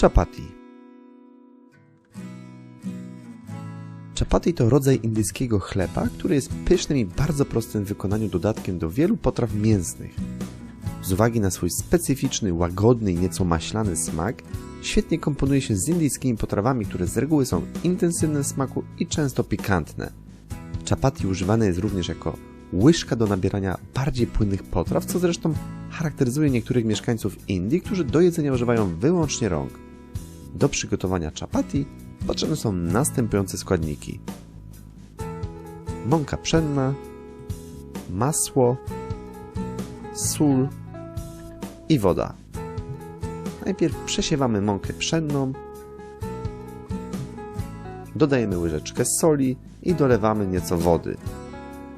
Chapati Chapati to rodzaj indyjskiego chleba, który jest pysznym i bardzo prostym w wykonaniu dodatkiem do wielu potraw mięsnych. Z uwagi na swój specyficzny, łagodny i nieco maślany smak, świetnie komponuje się z indyjskimi potrawami, które z reguły są intensywne w smaku i często pikantne. Chapati używane jest również jako łyżka do nabierania bardziej płynnych potraw, co zresztą charakteryzuje niektórych mieszkańców Indii, którzy do jedzenia używają wyłącznie rąk. Do przygotowania chapati potrzebne są następujące składniki: mąka pszenna, masło, sól i woda. Najpierw przesiewamy mąkę pszenną, dodajemy łyżeczkę soli i dolewamy nieco wody.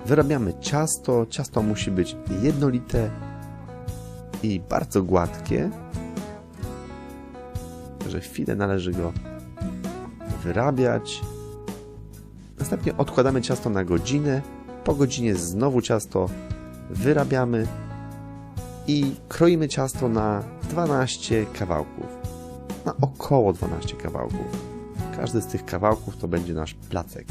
Wyrabiamy ciasto. Ciasto musi być jednolite i bardzo gładkie, że chwilę należy go wyrabiać. Następnie odkładamy ciasto na godzinę. Po godzinie znowu ciasto wyrabiamy i kroimy ciasto na 12 kawałków. Na około 12 kawałków. Każdy z tych kawałków to będzie nasz placek.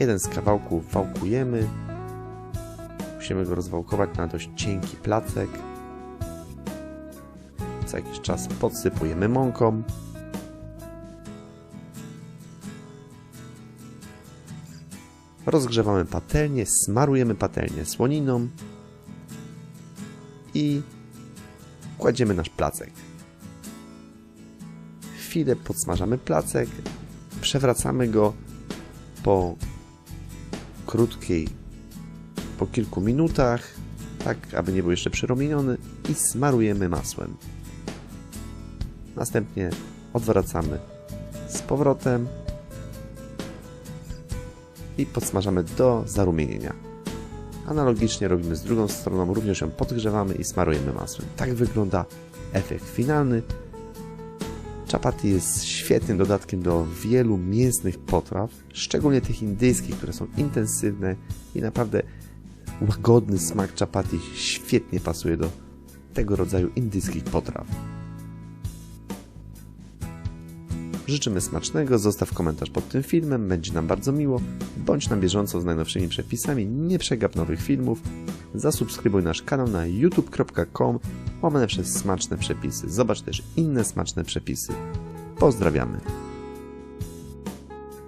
Jeden z kawałków wałkujemy. Musimy go rozwałkować na dość cienki placek. Co jakiś czas podsypujemy mąką. Rozgrzewamy patelnię, smarujemy patelnię słoniną i kładziemy nasz placek. Chwilę podsmażamy placek, przewracamy go po krótkiej, po kilku minutach, tak aby nie był jeszcze przyrumieniony i smarujemy masłem. Następnie odwracamy z powrotem i podsmażamy do zarumienienia. Analogicznie robimy z drugą stroną, również ją podgrzewamy i smarujemy masłem. Tak wygląda efekt finalny. Chapati jest świetnym dodatkiem do wielu mięsnych potraw, szczególnie tych indyjskich, które są intensywne i naprawdę łagodny smak chapati świetnie pasuje do tego rodzaju indyjskich potraw. Życzymy smacznego, zostaw komentarz pod tym filmem, będzie nam bardzo miło. Bądź na bieżąco z najnowszymi przepisami, nie przegap nowych filmów. Zasubskrybuj nasz kanał na youtube.com łamane przez smaczne przepisy. Zobacz też inne smaczne przepisy. Pozdrawiamy.